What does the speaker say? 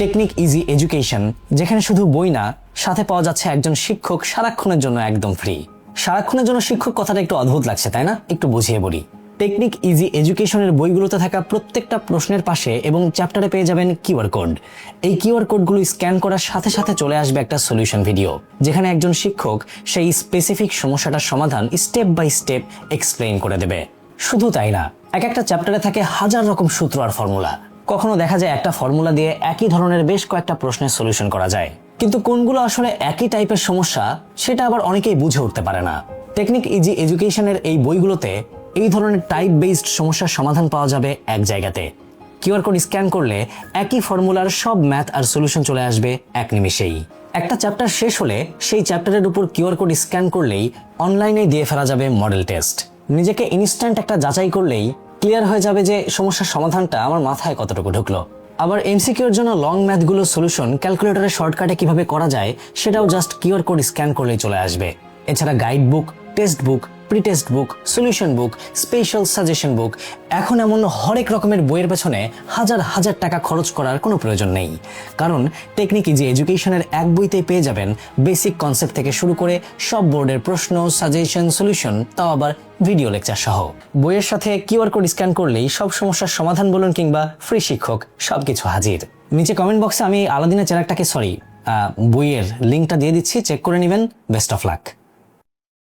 Technique easy education, যেখানে শুধু বই না, সাথে পাওয়া যাচ্ছে একজন শিক্ষক সারাক্ষণের জন্য একদম ফ্রি। সারাক্ষণের জন্য শিক্ষক কথাটা একটু অদ্ভুত লাগছে, তাই না? একটু বুঝিয়ে বলি। টেকনিক ইজি এডুকেশনের বইগুলোতে থাকা প্রত্যেকটা প্রশ্নের পাশে এবং চ্যাপ্টারে পেয়ে যাবেন কিউআর কোড। এই কিউআর কোডগুলো স্ক্যান করার সাথে সাথে চলে আসবে একটা সলিউশন ভিডিও, যেখানে একজন শিক্ষক সেই স্পেসিফিক সমস্যাটার সমাধান স্টেপ বাই স্টেপ এক্সপ্লেইন করে দেবে। শুধু তাই না, এক একটা চ্যাপ্টারে থাকে হাজার রকম সূত্র আর ফর্মুলা। কখনো দেখা যায় একটা ফর্মুলা দিয়ে একই ধরনের বেশ কয়েকটা প্রশ্নের সলিউশন করা যায়। কিন্তু কোনগুলো আসলে একই টাইপের সমস্যা, সেটা আবার অনেকেই বুঝে উঠতে পারে না। টেকনিক ইজি এডুকেশনের এই বইগুলোতে এই ধরনের টাইপ বেসড সমস্যার সমাধান পাওয়া যাবে এক জায়গাতে। কিউআর কোড স্ক্যান করলে একই ফর্মুলার সব ম্যাথ আর সলিউশন চলে আসবে এক নিমিষেই। একটা চ্যাপ্টার শেষ হলে সেই চ্যাপ্টারের উপর কিউআর কোড স্ক্যান করলেই অনলাইনে দিয়ে ফেলা যাবে মডেল টেস্ট নিজেকে ইনস্ট্যান্ট একটা যাচাই করলেই ক্লিয়ার হয়ে যাবে যে সমস্যার সমাধানটা আমার মাথায় কতটুকু ঢুকলো। আবার এমসিকিউর জন্য লং ম্যাথগুলো সলিউশন ক্যালকুলেটরের শর্টকাটে কীভাবে করা যায়, সেটাও জাস্ট কিউআর কোড স্ক্যান করলেই চলে আসবে। এছাড়া guide book text book pre test book solution book special suggestion book এখন এমন হরেক রকমের বইয়ের পেছনে হাজার হাজার টাকা খরচ করার কোনো প্রয়োজন নেই। কারণ টেকনিক ইজি এডুকেশনের এক বইতে পেয়ে যাবেন বেসিক কনসেপ্ট থেকে শুরু করে সব বোর্ডের প্রশ্ন সাজেশন সলিউশন তাও আবার ভিডিও লেকচার সহ। বইয়ের সাথে কিউআর কোড স্ক্যান করলেই সব সমস্যার সমাধান বলুন কিংবা ফ্রি শিক্ষক সবকিছু হাজির। নিচে কমেন্ট বক্সে আমি আলাদিনের চ্যানেলটাকে সরি বইয়ের লিঙ্কটা দিয়ে দিচ্ছি চেক করে নেবেন বেস্ট অফ লাক